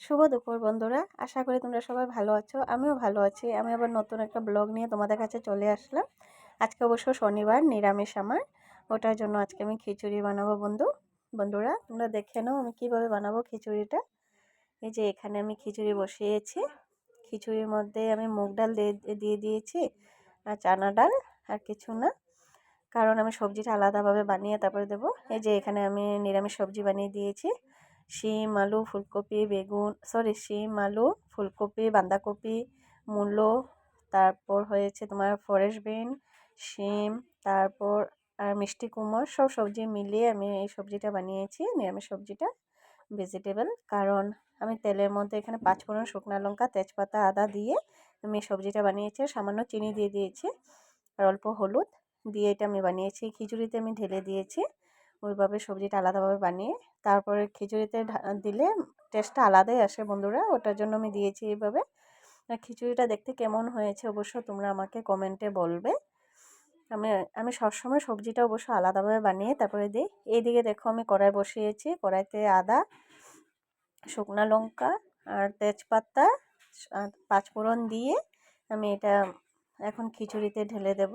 শুভ দুপুর বন্ধুরা। আশা করি তোমরা সবাই ভালো আছো, আমিও ভালো আছি। আমি আবার নতুন একটা ব্লগ নিয়ে তোমাদের কাছে চলে আসলাম। আজকে অবশ্য শনিবার, নিরামিষ আমার। ওটার জন্য আজকে আমি খিচুড়ি বানাবো বন্ধু। বন্ধুরা, তোমরা দেখে নাও আমি কীভাবে বানাবো খিচুড়িটা। এই যে এখানে আমি খিচুড়ি বসিয়েছি। খিচুড়ির মধ্যে আমি মুগ ডাল দিয়ে দিয়েছি, আর চানা ডাল, আর কিছু না। কারণ আমি সবজিটা আলাদাভাবে বানিয়ে তারপরে দেবো। এই যে এখানে আমি নিরামিষ সবজি বানিয়ে দিয়েছি। শিম, আলু, ফুলকপি, বেগুন সরি শিম, আলু, ফুলকপি, বাঁধাকপি, মূলো, তারপর হয়েছে তোমার ফরেস্ট বিন শিম, তারপর আর মিষ্টি কুমড়, সব সবজি মিলিয়ে আমি এই সবজিটা বানিয়েছি, নিরামিষ সবজিটা ভেজিটেবল কারণ আমি তেলের মধ্যে এখানে পাঁচফোড়ন, শুকনো লঙ্কা, তেজপাতা, আদা দিয়ে আমি সবজিটা বানিয়েছি সামান্য চিনি দিয়ে দিয়েছি, আর অল্প হলুদ দিয়ে এটা আমি বানিয়েছি, খিচুড়িতে আমি ঢেলে দিয়েছি ওইভাবে সবজিটা আলাদাভাবে বানিয়ে, তারপরে খিচুড়িতে দিলে টেস্টটা আলাদাই আসে বন্ধুরা। ওটার জন্য আমি দিয়েছি এইভাবে। খিচুড়িটা দেখতে কেমন হয়েছে অবশ্য তোমরা আমাকে কমেন্টে বলবে। আমি আমি সবসময় সবজিটা অবশ্য আলাদাভাবে বানিয়ে তারপরে দিই। এইদিকে দেখো আমি কড়াই বসিয়েছি। কড়াইতে আদা, শুকনো লঙ্কা আর তেজপাতা পাঁচফোড়ন দিয়ে আমি এটা এখন খিচুড়িতে ঢেলে দেব।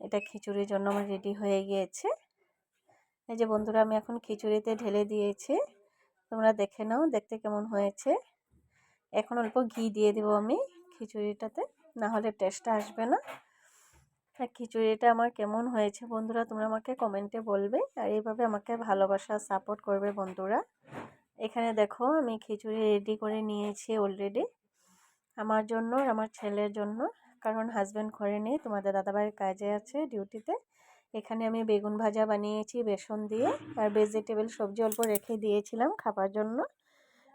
এটা খিচুড়ির জন্য আমার রেডি হয়ে গিয়েছে। এই যে বন্ধুরা, আমি এখন খিচুড়িতে ঢেলে দিয়েছি। তোমরা দেখে নাও, দেখতে কেমন হয়েছে। এখন অল্প ঘি দিয়ে দেবো আমি খিচুড়িটাতে, না হলে টেস্টটা আসবে না। আর খিচুড়িটা আমার কেমন হয়েছে বন্ধুরা, তোমরা আমাকে কমেন্টে বলবে। আর এইভাবে আমাকে ভালোবাসা সাপোর্ট করবে বন্ধুরা। এখানে দেখো, আমি খিচুড়ি রেডি করে নিয়েছি অলরেডি আমার জন্য আর আমার ছেলের জন্য। কারণ হাজব্যান্ড ঘরে নেই, তোমাদের দাদাভাইয়ের কাজে আছে ডিউটিতে এখানে আমি বেগুন ভাজা বানিয়েছি, বেসন দিয়ে, আর ভেজিটেবল সবজি অল্প রেখে দিয়েছিলাম খাবার জন্য।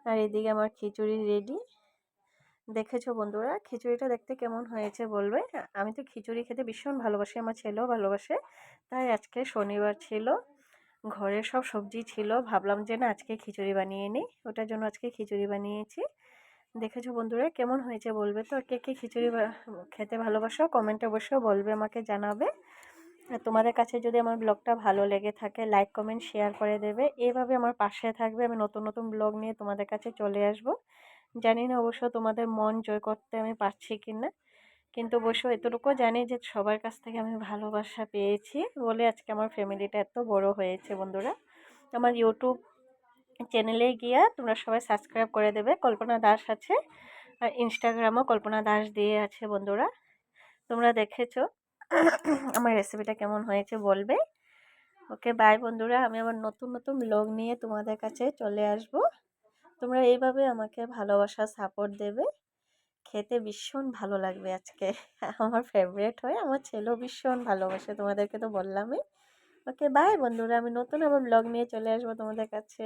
আর এদিকে আমার খিচুড়ি রেডি দেখেছ বন্ধুরা, খিচুড়িটা দেখতে কেমন হয়েছে বলবে? আমি তো খিচুড়ি খেতে ভীষণ ভালোবাসি, আমার ছেলেও ভালোবাসে। তাই আজকে শনিবার ছিল, ঘরে সব সবজি ছিল, ভাবলাম যে না, আজকে খিচুড়ি বানিয়ে নিই, ওটার জন্য আজকে খিচুড়ি বানিয়েছি। দেখেছ বন্ধুরা, কেমন হয়েছে বলবে তো? কে কে খিচুড়ি খেতে ভালোবাসো? কমেন্টে অবশ্যই বলবে, আমাকে জানাবে। তোমাদের কাছে যদি আমার ব্লগটা ভালো লেগে থাকে লাইক কমেন্ট শেয়ার করে দেবে। এভাবে আমার পাশে থাকবে। আমি নতুন নতুন ব্লগ নিয়ে তোমাদের কাছে চলে আসব। জানি না অবশ্য তোমাদের মন জয় করতে আমি পারছি কি না কিন্তু অবশ্য এতটুকু জানি যে সবার কাছ থেকে আমি ভালোবাসা পেয়েছি বলে আজকে আমার ফ্যামিলিটা এত বড় হয়েছে বন্ধুরা। আমার ইউটিউব চ্যানেলে গিয়া তোমরা সবাই সাবস্ক্রাইব করে দেবে। কল্পনা দাস আছে, আর ইনস্টাগ্রামও কল্পনা দাস দিয়ে আছে বন্ধুরা। তোমরা দেখেছ আমার রেসিপিটা কেমন হয়েছে বলবে? ওকে বাই বন্ধুরা। আমি আবার নতুন নতুন ব্লগ নিয়ে তোমাদের কাছে চলে আসব। তোমরা এইভাবে আমাকে ভালোবাসা সাপোর্ট দেবে। খেতে ভীষণ ভালো লাগবে আজকে। আমার ফেভারেট হয়, আমার ছেলেও ভীষণ ভালোবাসে, তোমাদেরকে তো বললামই। ওকে বাই বন্ধুরা। আমি নতুন আবার ব্লগ নিয়ে চলে আসব তোমাদের কাছে।